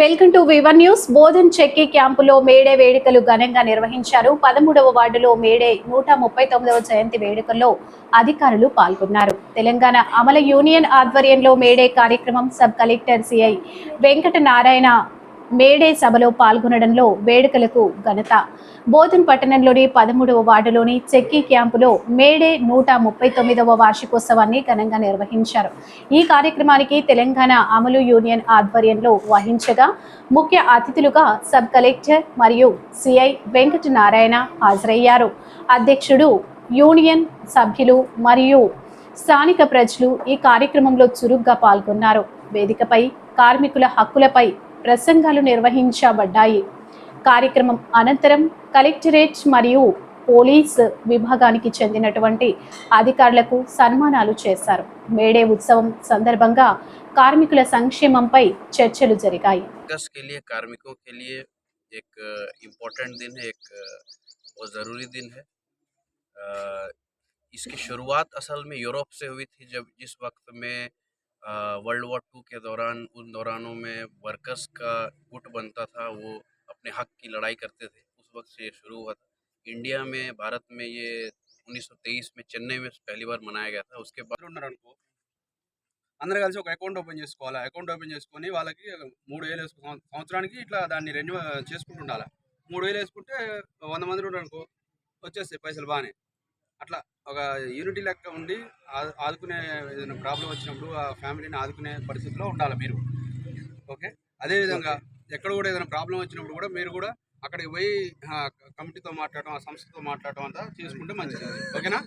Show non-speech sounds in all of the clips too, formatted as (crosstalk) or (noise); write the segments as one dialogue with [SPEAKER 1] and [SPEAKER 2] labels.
[SPEAKER 1] Welcome to వివన్ news Bodhan చెక్కి క్యాంపులో మేడే వేడుకలు ఘనంగా నిర్వహించారు. పదమూడవ వార్డులో మేడే నూట ముప్పై తొమ్మిదవ జయంతి వేడుకల్లో అధికారులు పాల్గొన్నారు. తెలంగాణ అమల యూనియన్ ఆధ్వర్యంలో మేడే కార్యక్రమం sub collector CI Venkata Narayana May Day సభలో పాల్గొనడంలో వేడుకలకు ఘనత. బోధన్ పట్టణంలోని పదమూడవ వార్డులోని చెక్కి క్యాంపులో మేడే నూట ముప్పై తొమ్మిదవ వార్షికోత్సవాన్ని ఘనంగా నిర్వహించారు. ఈ కార్యక్రమానికి తెలంగాణ అమలు యూనియన్ ఆధ్వర్యంలో వహించగా ముఖ్య అతిథులుగా సబ్ కలెక్టర్ మరియు సిఐ వెంకట నారాయణ హాజరయ్యారు. అధ్యక్షుడు యూనియన్ సభ్యులు మరియు స్థానిక ప్రజలు ఈ కార్యక్రమంలో చురుగ్గా పాల్గొన్నారు. వేదికపై కార్మికుల హక్కులపై ప్రసంగాలు నిర్వహించబడ్డాయి కార్యక్రమం అనంతరం కలెక్టరేట్ మరియు పోలీస్ విభాగానికి చెందినటువంటి అధికారులకు సన్మానాలు చేశారు మేడే ఉత్సవం సందర్భంగా కార్మికుల సంక్షేమంపై చర్చలు జరిగాయి
[SPEAKER 2] वर्कर्स के लिए कार्मिकों के लिए एक इम्पोर्टेंट दिन है एक अ, बहुत ज़रूरी दिन है अ, इसकी शुरुआत असल में यूरोप से हुई थी जब जिस वक्त में वर्ल्ड वॉर टू के दौरान उन दौरानों में वर्कर्स का गुट बनता था वो अपने हक की लड़ाई करते थे उस वक्त से ये शुरू हुआ था इंडिया में भारत में ये 1923 में चेन्नई में पहली बार मनाया गया था उसके बाद
[SPEAKER 3] అందరూ ఉన్నారు అనుకో అందరూ కలిసి ఒక అకౌంట్ ఓపెన్ చేసుకోవాలి అకౌంట్ ఓపెన్ చేసుకొని వాళ్ళకి మూడు వేలు వేసుకు సంవ- సంవత్సరానికి ఇట్లా దాన్ని రెన్యూ చేసుకుంటూ ఉండాలి మూడు వేలు వేసుకుంటే వంద మంది ఉన్నారు అనుకో వచ్చేస్తాయి పైసలు బాగానే అట్లా ఒక యూనిటీ లెక్క ఉండి ఆదుకునే ఏదైనా ప్రాబ్లం వచ్చినప్పుడు ఆ ఫ్యామిలీని ఆదుకునే పరిస్థితిలో ఉండాలి మీరు. ఓకే అదేవిధంగా ఎక్కడ కూడా ఏదైనా ప్రాబ్లం వచ్చినప్పుడు కూడా మీరు కూడా అక్కడికి పోయి కమిటీతో మాట్లాడటం ఆ సంస్థతో మాట్లాడటం అంతా చేసుకుంటే మంచిది. ఓకేనా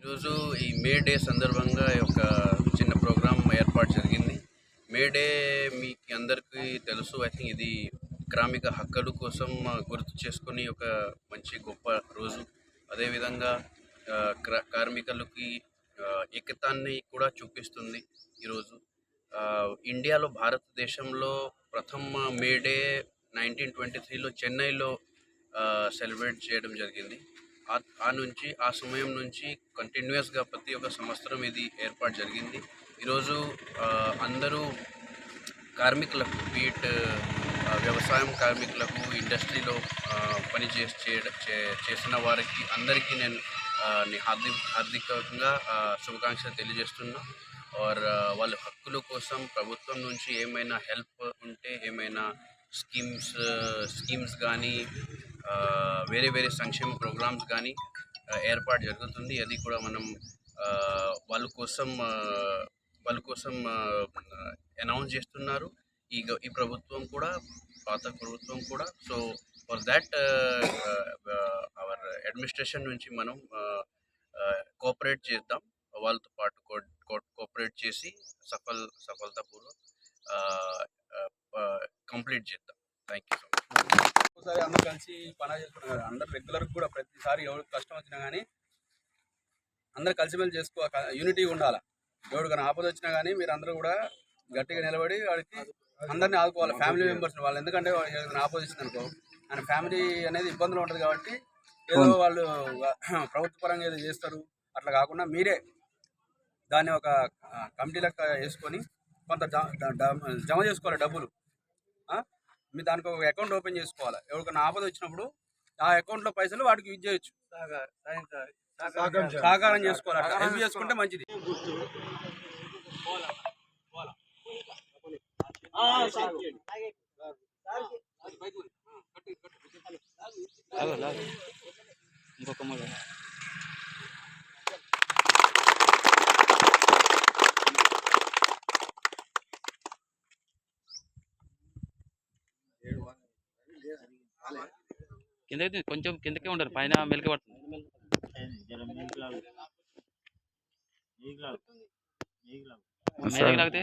[SPEAKER 2] ఈరోజు ఈ మే డే సందర్భంగా ఒక చిన్న ప్రోగ్రామ్ ఏర్పాటు జరిగింది. మే డే మీకు అందరికీ తెలుసు ఐ థింక్ ఇది కార్మిక హక్కుల కోసం గుర్తు చేసుకొని ఒక మంచి గొప్ప రోజు. అదేవిధంగా కార్మికులకి ఆ, ఏకతాన్ని కూడా చూపిస్తుంది ఈరోజు. ఇండియాలో భారతదేశంలో ప్రథమ మే డే నైన్టీన్ ట్వంటీ త్రీలో చెన్నైలో సెలబ్రేట్ చేయడం జరిగింది. ఆ- ఆ నుంచి ఆ సమయం నుంచి కంటిన్యూస్గా ప్రతి ఒక్క సంవత్సరం ఇది ఏర్పాటు జరిగింది. ఈరోజు అందరూ కార్మికులకు బీట్ వ్యవసాయం రైతులకు ఇండస్ట్రీలో పని చేసి చే- చేసిన వారికి అందరికీ నేను హార్దిక హార్దికంగా శుభాకాంక్షలు తెలియజేస్తున్నా. ఆర్ వాళ్ళ హక్కుల కోసం ప్రభుత్వం నుంచి ఏమైనా హెల్ప్ ఉంటే ఏమైనా స్కీమ్స్ స్కీమ్స్ కానీ వేరే వేరే సంక్షేమ ప్రోగ్రామ్స్ కానీ ఏర్పాటు జరుగుతుంది. అది కూడా మనం వాళ్ళ కోసం వాళ్ళ కోసం అనౌన్స్ చేస్తున్నారు. ఈ ఈ ప్రభుత్వం కూడా పాత ప్రభుత్వం కూడా. So for that our administration నుంచి మనం uh, uh, కోఆపరేట్ చేద్దాం. వాళ్ళతో పాటు కోఆపరేట్ చేసి సఫల్ సఫలతాపూర్వక కంప్లీట్ uh, చేద్దాం. థ్యాంక్ యూ సో మచ్
[SPEAKER 3] ఒకసారి అందరూ కలిసి పని చేసుకున్నారు అందరు రెగ్యులర్ కూడా ప్రతిసారి ఎవరికి కష్టం వచ్చినా కానీ అందరు కలిసిమెలిసి చేసుకో యూనిటీ ఉండాలి? ఎవరికైనా ఆపద వచ్చినా కానీ మీరు అందరూ కూడా గట్టిగా నిలబడి వాడికి అందరినీ ఆదుకోవాలి ఫ్యామిలీ మెంబర్స్ వాళ్ళు. ఎందుకంటే ఏదైనా వచ్చింది అనుకో ఆయన ఫ్యామిలీ అనేది ఇబ్బందులు ఉంటుంది కాబట్టి ఏదో వాళ్ళు (clears throat) ప్రభుత్వ పరంగా ఏదో చేస్తారు. అట్లా కాకుండా మీరే దాన్ని ఒక కమిటీ లెక్క వేసుకొని కొంత జమ చేసుకోవాలి డబ్బులు. ఆ? మీరు దానికి ఒక అకౌంట్ ఓపెన్ చేసుకోవాలి. ఎవరికైనా ఆపద వచ్చినప్పుడు ఆ అకౌంట్లో పైసలు వాటికి యూజ్ చేయొచ్చు. సహకారం చేసుకోవాలి అట్లా. హెల్ప్ చేసుకుంటే మంచిది.
[SPEAKER 4] కిందకి కొంచెం కిందకే ఉండరు పైన మెలిక పడుతుంది. మెలిక లాగితే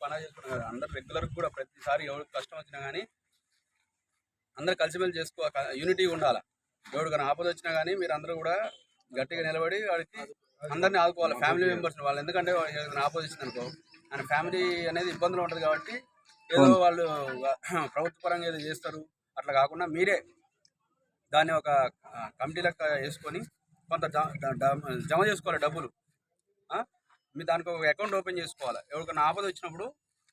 [SPEAKER 3] పని చేసుకున్నారు కదా అందరు రెగ్యులర్ కూడా ప్రతి ప్రతిసారి ఎవరికి కష్టం వచ్చినా కానీ అందరు కలిసిమెలిసి చేసుకో యూనిటీ ఉండాలి. ఎవరికైనా ఆపద వచ్చినా కానీ మీరు అందరూ కూడా గట్టిగా నిలబడి వాడికి అందరినీ ఆదుకోవాలి ఫ్యామిలీ మెంబర్స్ వాళ్ళు. ఎందుకంటే ఏదైనా ఆపద వచ్చింది అనుకో ఆయన ఫ్యామిలీ అనేది ఇబ్బందులు ఉంటుంది కాబట్టి ఏదో వాళ్ళు (coughs) ప్రభుత్వ పరంగా ఏదో చేస్తారు అట్లా కాకుండా మీరే దాన్ని ఒక కమిటీ లెక్క వేసుకొని కొంత జమ చేసుకోవాలి డబ్బులు. ఆ? మీ దానికి ఒక అకౌంట్ ఓపెన్ చేసుకోవాలి. ఎవరికైనా ఆపద వచ్చినప్పుడు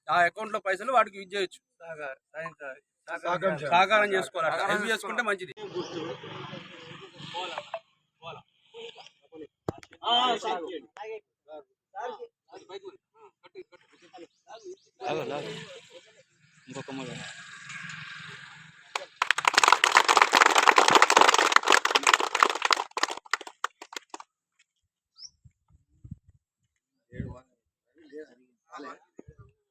[SPEAKER 3] ఆ అకౌంట్లో పైసలు వాడికి యూజ్ చేయొచ్చు. సహకారం చేసుకోవాలి. అట్లా హెల్ప్ చేసుకుంటే మంచిది.
[SPEAKER 4] ఇంకొక మూల.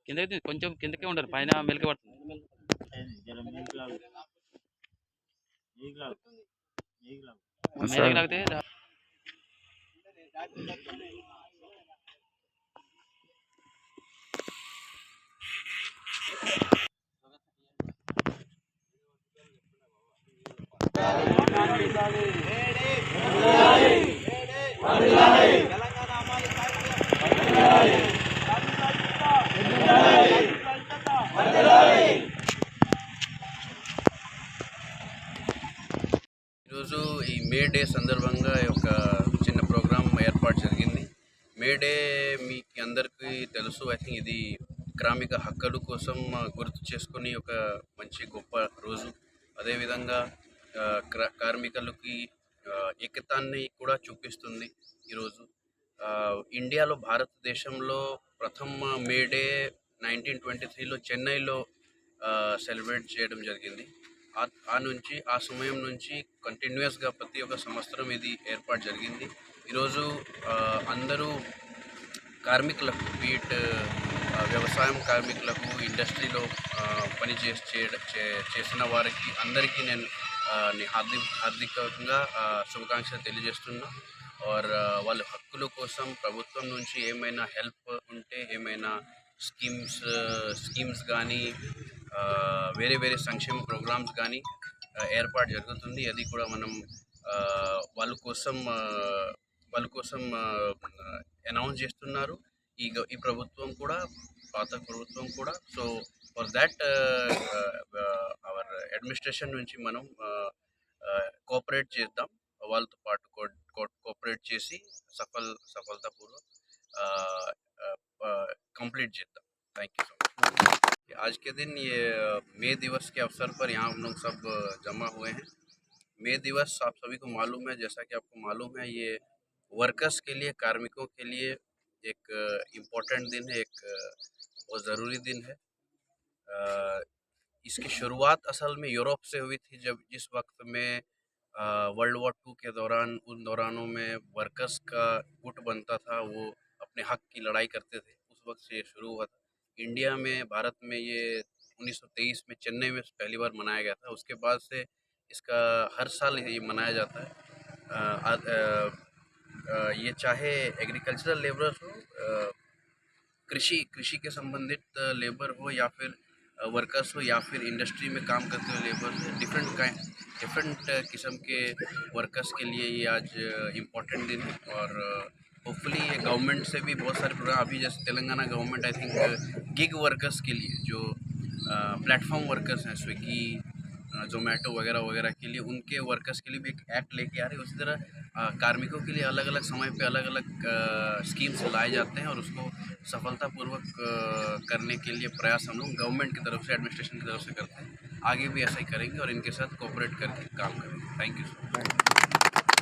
[SPEAKER 4] కిందకి తీ- కొంచెం కిందకే ఉండరు పైన మెలికి పడుతుంది మెలికి లాగితే రా-
[SPEAKER 2] ఈరోజు ఈ మే డే సందర్భంగా ఒక చిన్న ప్రోగ్రాం ఏర్పాటు జరిగింది. మే డే మీకు అందరికీ తెలుసు ఐ థింక్ ఇది గ్రామిక హక్కుల కోసం గుర్తు చేసుకుని ఒక మంచి గొప్ప రోజు. అదేవిధంగా క్ర- కార్మికులకి ఏకతాన్ని కూడా చూపిస్తుంది ఈరోజు ఇండియాలో భారతదేశంలో ప్రథమ మే డే నైన్టీన్ ట్వంటీ త్రీలో చెన్నైలో సెలబ్రేట్ చేయడం జరిగింది. ఆ- నుంచి ఆ సమయం నుంచి కంటిన్యూస్గా ప్రతి ఒక్క సంవత్సరం ఇది ఏర్పాటు జరిగింది. ఈరోజు అందరూ కార్మికులకు బీట్ వ్యవసాయం కార్మికులకు ఇండస్ట్రీలో పని చేసి చే- చేసిన వారికి అందరికీ నేను హార్దిక హార్దికంగా శుభాకాంక్షలు తెలియజేస్తున్నా. ఆర్ వాళ్ళ హక్కుల కోసం ప్రభుత్వం నుంచి ఏమైనా హెల్ప్ ఉంటే ఏమైనా స్కీమ్స్ స్కీమ్స్ కానీ వేరే వేరే సంక్షేమ ప్రోగ్రామ్స్ కానీ ఏర్పాటు జరుగుతుంది. అది కూడా మనం వాళ్ళ కోసం వాళ్ళ కోసం అనౌన్స్ చేస్తున్నారు. ఈ ఈ ప్రభుత్వం కూడా పాత ప్రభుత్వం కూడా. So for that our administration నుంచి మనం కోఆపరేట్ చేద్దాం. వాళ్ళతో పాటు కోఆపరేట్ చేసి సఫల్ సఫలతాపూర్వకం కంప్లీట్ చేద్దాం. థ్యాంక్ యూ సో మచ్ आज के दिन ये मई दिवस के अवसर पर यहाँ हम लोग सब जमा हुए हैं। मई दिवस आप सभी को मालूम है, जैसा कि आपको मालूम है, ये वर्कर्स के लिए, कार्मिकों के लिए एक इम्पोर्टेंट दिन है, एक बहुत ज़रूरी दिन है। इसकी शुरुआत असल में यूरोप से हुई थी जब जिस वक्त में वर्ल्ड वॉर टू के दौरान, उन दौरानों में वर्कर्स का गुट बनता था, वो अपने हक की लड़ाई करते थे। उस वक्त से ये शुरू हुआ था। इंडिया में भारत में ये 1923 में चेन्नई में पहली बार मनाया गया था। उसके बाद से इसका हर साल ये मनाया जाता है। आ- अ, अ, ये चाहे एग्रीकल्चरल लेबर हो कृषि कृषि के संबंधित लेबर हो या फिर वर्कर्स हो या फिर इंडस्ट्री में काम करते हुए लेबर डिफरेंट का डिफरेंट किस्म के वर्कर्स के लिए ये आज इम्पोर्टेंट दिन है और होपफुली ये गवर्नमेंट से भी बहुत सारे प्रोग्राम अभी जैसे Telangana government I think gig workers के लिए, जो प्लेटफॉर्म वर्कर्स हैं स्विगी जोमेटो वगैरह वगैरह के लिए, उनके वर्कर्स के लिए भी एक एक्ट लेके आ रही है। उसी तरह कार्मिकों के लिए अलग अलग समय पे अलग अलग स्कीम्स लाए जाते हैं और उसको सफलतापूर्वक करने के लिए प्रयास हम लोग गवर्नमेंट की तरफ़ से एडमिनिस्ट्रेशन की तरफ़ से करते हैं। आगे भी ऐसा ही करेंगे और इनके साथ कोऑपरेट करके काम करेंगे। Thank you so much